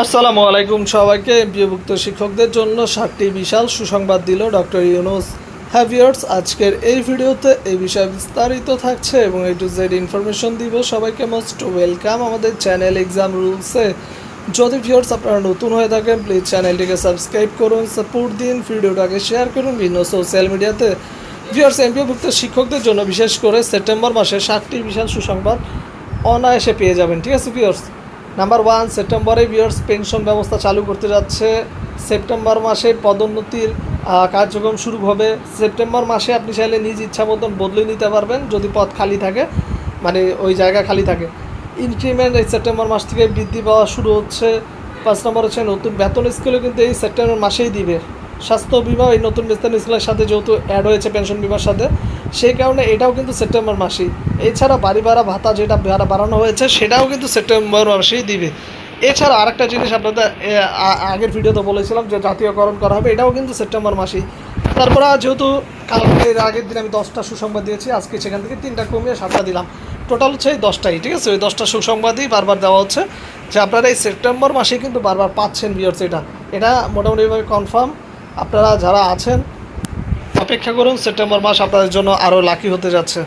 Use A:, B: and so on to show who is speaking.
A: আসসালামু আলাইকুম সবাইকে। এমপিওভুক্ত শিক্ষকদের জন্য সাতটি বিশাল সুসংবাদ দিল ডক্টর ইউনুস। হ্যাভিয়ার্স আজকের এই ভিডিওতে এই বিষয়ে বিস্তারিত থাকছে এবং এই টু জেড ইনফরমেশন দিব। সবাইকে মোস্ট ওয়েলকাম আমাদের চ্যানেল এক্সাম রুলসে। যদি ভিউয়ার্স আপনারা নতুন হয়ে থাকেন, প্লিজ চ্যানেলটিকে সাবস্ক্রাইব করুন, সাপোর্ট দিন, ভিডিওটাকে শেয়ার করুন বিভিন্ন সোশ্যাল মিডিয়াতে। ভিউয়ার্স এমপিওভুক্ত শিক্ষকদের জন্য বিশেষ করে সেপ্টেম্বর মাসে সাতটি বিশাল সুসংবাদ অনায়াসে পেয়ে যাবেন। ঠিক আছে ভিউয়ার্স? নাম্বার ওয়ান সেপ্টেম্বরে বিয়ার্স পেনশন ব্যবস্থা চালু করতে যাচ্ছে। সেপ্টেম্বর মাসে পদোন্নতির কার্যক্রম শুরু হবে। সেপ্টেম্বর মাসে আপনি চাইলে নিজ ইচ্ছা মতন বদলে নিতে পারবেন, যদি পদ খালি থাকে মানে ওই জায়গা খালি থাকে। ইনক্রিমেন্ট এই সেপ্টেম্বর মাস থেকে বৃদ্ধি পাওয়া শুরু হচ্ছে। পাঁচ নম্বর হচ্ছে নতুন বেতন স্কেলও কিন্তু এই সেপ্টেম্বর মাসেই দিবে। স্বাস্থ্য বিমা এই নতুন বেতন স্কেলের সাথে যেহেতু অ্যাড হয়েছে পেনশন বিমার সাথে, সেই কারণে এটাও কিন্তু সেপ্টেম্বর মাসেই। এছাড়া বাড়ি ভাড়া, ভাতা যেটা ভাড়া বাড়ানো হয়েছে, সেটাও কিন্তু সেপ্টেম্বর মাসেই দিবে। এছাড়া আরেকটা জিনিস আপনাদের আগের ভিডিওতে বলেছিলাম যে জাতীয়করণ করা হবে, এটাও কিন্তু সেপ্টেম্বর মাসেই। তারপরে যেহেতু কালকে এর আগের দিন আমি দশটা সুসংবাদ দিয়েছি, আজকে সেখান থেকে তিনটা কমিয়ে সাতটা দিলাম। টোটাল হচ্ছে এই দশটাই, ঠিক আছে? ওই দশটা সুসংবাদই বারবার দেওয়া হচ্ছে, যে আপনারা এই সেপ্টেম্বর মাসে কিন্তু বারবার পাচ্ছেন বিয়ার্স এটা। এটা মোটামুটিভাবে কনফার্ম আপনারা যারা আছেন অপেক্ষা করুন সেপ্টেম্বর মাস আপনাদের জন্য আরও লাকি হতে যাচ্ছে।